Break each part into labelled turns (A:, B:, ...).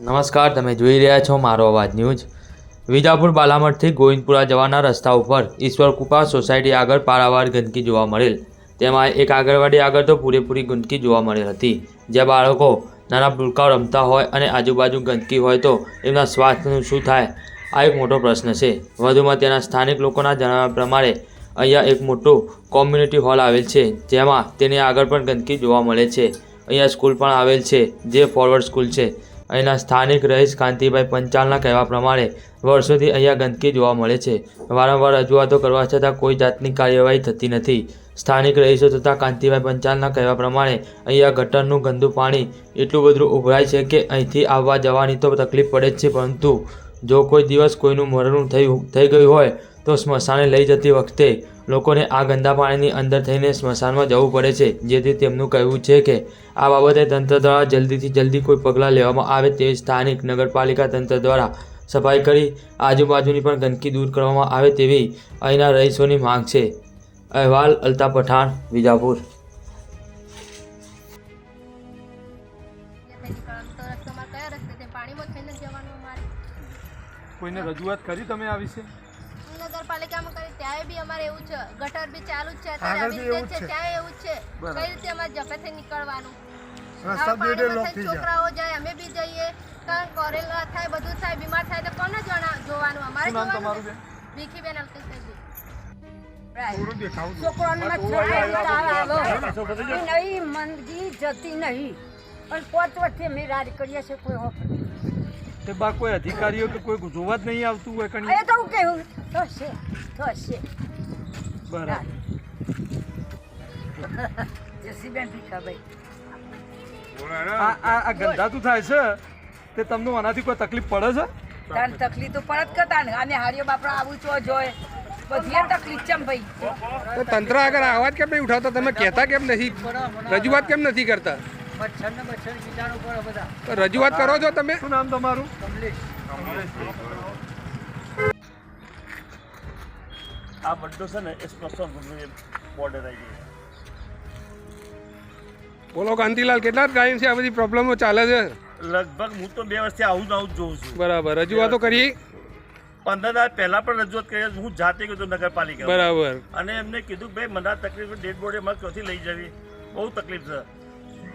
A: નમસ્કાર, તમે જોઈ રહ્યા છો મારો અવાજ ન્યૂઝ. વિજાપુર બાલામઠથી ગોવિંદપુરા જવાના રસ્તા ઉપર ઈશ્વર કૃપા સોસાયટી આગળ પારાવાર ગંદકી જોવા મળેલ. તેમાં એક આંગણવાડી આગળ તો પૂરેપૂરી ગંદકી જોવા મળેલ હતી. જ્યાં બાળકો નાના પુલકાઓ રમતા હોય અને આજુબાજુ ગંદકી હોય તો એમના સ્વાસ્થ્યનું શું થાય? આ એક મોટો પ્રશ્ન છે. વધુમાં તેના સ્થાનિક લોકોના જણાવ્યા પ્રમાણે અહીંયા એક મોટું કોમ્યુનિટી હોલ આવેલ છે, જેમાં તેની આગળ પણ ગંદકી જોવા મળે છે. અહીંયા સ્કૂલ પણ આવેલ છે, જે ફોરવર્ડ સ્કૂલ છે. અહીંના સ્થાનિક રહીશ કાંતિભાઈ પંચાલના કહેવા પ્રમાણે વર્ષોથી અહીંયા ગંદકી જોવા મળે છે. વારંવાર રજૂઆતો કરવા છતાં કોઈ જાતની કાર્યવાહી થતી નથી. સ્થાનિક રહીશો તથા કાંતિભાઈ પંચાલના કહેવા પ્રમાણે અહીંયા ગટરનું ગંદુ પાણી એટલું બધું ઉભરાય છે કે અહીંથી આવવા જવાની તો તકલીફ પડે જ છે, પરંતુ જો કોઈ દિવસ કોઈનું મરણું થયું, થઈ ગયું હોય તો સ્મશાને લઈ જતી વખતે લોકોને આ ગંદા પાણીની અંદર થઈને સ્મશાનમાં જવું પડે છે. જેથી તેમનું કહેવું છે કે આ બાબતે તંત્ર દ્વારા જલ્દીથી જલ્દી કોઈ પગલાં લેવામાં આવે તેવી સ્થાનિક નગરપાલિકા તંત્ર દ્વારા સફાઈ કરી આજુબાજુની પણ ગંદકી દૂર કરવામાં આવે તેવી અહીંના રહીશોની માંગ છે. અહેવાલ અલ્તા પઠાણ, વિજાપુર.
B: કોઈને રજૂઆત કરી તમે આ વિશે?
C: ત્યાં બી અમારે એવું છે ગટર બી ચાલુ જ છે અત્યારે આવી રીતે છે ત્યાં એવું છે. કઈ રીતે અમારે જપેથી નીકળવાનું?
D: રસ્તા
C: આવા
D: લોક થઈ
C: છોકરાઓ જાય અમે બી જઈએ. કારણ કોરેલા થાય બધું થાય બીમાર થાય તો કોને જણા જોવાનું? અમારે જોવાનું
B: બેન?
C: ભીખીબેન અલ્કેશભાઈ
E: છોકરાને નહીં મંદગી જતી નહીં. પણ પોચ વર્ષથી અમે રાજ કરીએ છીએ કોઈ હોફ
B: તે બા કોઈ અધિકારીઓ કે કોઈ જોવા જ નહીં આવતું હોય કણી?
E: એ તો હું કહ્યું તો થશે
B: બરાબર.
E: જસીબેન ભીખાભાઈ.
B: આ આ આ ગંધાતું થાય છે? તે તમને આનાથી કોઈ તકલીફ પડે છે?
E: તાર તકલીફ તો પડત કરતા ને અને હારીઓ બાપરા આવું છો જોય? બધી તકલીફ ચમ ભાઈ.
F: તો તંત્ર આગળ આવાજ કેમ નહીં ઉઠાવતા? તમે કહેતા કેમ નથી રજૂઆત કેમ નથી કરતા? તો રજૂઆત કરો છો તમે.
B: શું નામ તમારું
G: આ બડ્ડો છે ને એ સ્મશાન બોર્ડર આવી ગઈ
F: બોલો કાંતિલાલ કેટલા ટાઈમ છે આ બધી પ્રોબ્લેમો ચાલે છે?
G: લગભગ હું તો બે વર્ષથી આવું જ આવું જ જોઉં છું.
F: બરાબર રજૂઆતો કરી.
G: પંદર દાડા પહેલા પણ રજૂઆત કરી. હું જાતે ગયો હતો નગરપાલિકા
F: બરાબર.
G: અને એમને કીધું ભાઈ મને તકલીફ ડેડ બોડી અમારે ક્યાંથી લઈ જવી? બહુ તકલીફ છે.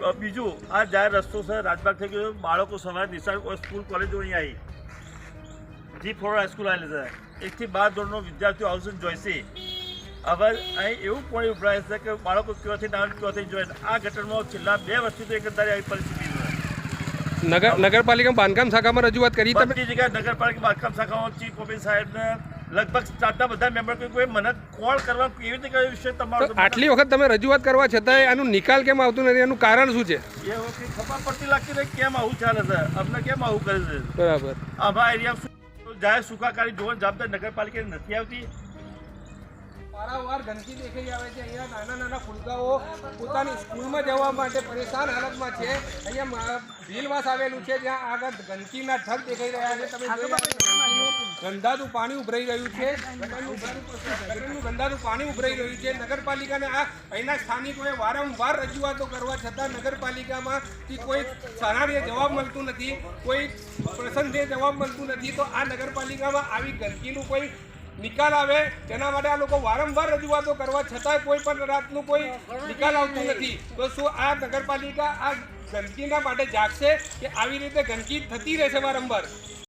G: બીજું આ જાહેર રસ્તો છે રાજબાગ થઈ ગયો. બાળકો સવારે નિશાળ સ્કૂલ કોલેજો અહીં આવી. જી ફોર હાઈસ્કૂલ આવેલી છે. એકથી બાર ધોરણનો વિદ્યાર્થીઓ આવશે જોઈશે. હવે અહીં એવું પણ ઉભરાય છે કે બાળકો ક્યાંથી ના ક્યાંથી જોઈ આ ગટરમાં છેલ્લા બે વર્ષથી તો એક આવી પરિસ્થિતિ
F: નગર નગરપાલિકા બાંધકામ શાખામાં રજૂઆત કરી.
G: બધી જગ્યાએ નગરપાલિકા બાંધકામ શાખામાં ચીફ ઓફિસ સાહેબને લગભગ સ્ટાફના બધા મેમ્બર કોઈ મને કોલ કરવા કેવી રીતે કયો
F: તો
G: તમારો
F: આટલી વખત તમે રજૂઆત કરવા છતાંય આનું નિકાલ કેમ આવતું નથી? એનું કારણ શું છે?
G: એ વખતે ખબર પડતી લાગતી રહી કેમ આવું ચાલે છે. અમને કેમ આવું કરે છે?
F: બરાબર.
G: આમાં એરિયા જાહેર સુખાકારી જોવાની જવાબદારી નગરપાલિકાની નથી આવતી.
F: વારંવાર ગંદકી દેખાઈ આવે છે. અહીંયા નાના નાના ફુલકાઓ પોતાની સ્કૂલમાં જવા માટે પરેશાન હાલતમાં છે. અહીંયા ભીલવાસ આવેલું છે, જ્યાં આગળ ગંદકીના ઠગ દેખાઈ રહ્યા છે. તમે ગંદાતું પાણી ઉભરાઈ રહ્યું છે. નગરનું ગંદાનું પાણી ઉભરાઈ રહ્યું છે. નગરપાલિકાને આ અહીંના સ્થાનિકોએ વારંવાર રજૂઆતો કરવા છતાં નગરપાલિકામાંથી કોઈ સહારે જવાબ મળતું નથી, કોઈ પ્રસંગે જવાબ મળતું નથી. તો આ નગરપાલિકામાં આવી ગંદકીનું કોઈ નિકાલ આવે, તેના માટે આ લોકો વારંવાર રજૂઆતો કરવા, છતાંય કોઈ પણ રાતનું કોઈ નિકાલ આવતું નથી. તો શું આ નગરપાલિકા આ ગંદકીના માટે જાગશે કે આવી રીતે ગંદકી થતી રહેશે વારંવાર?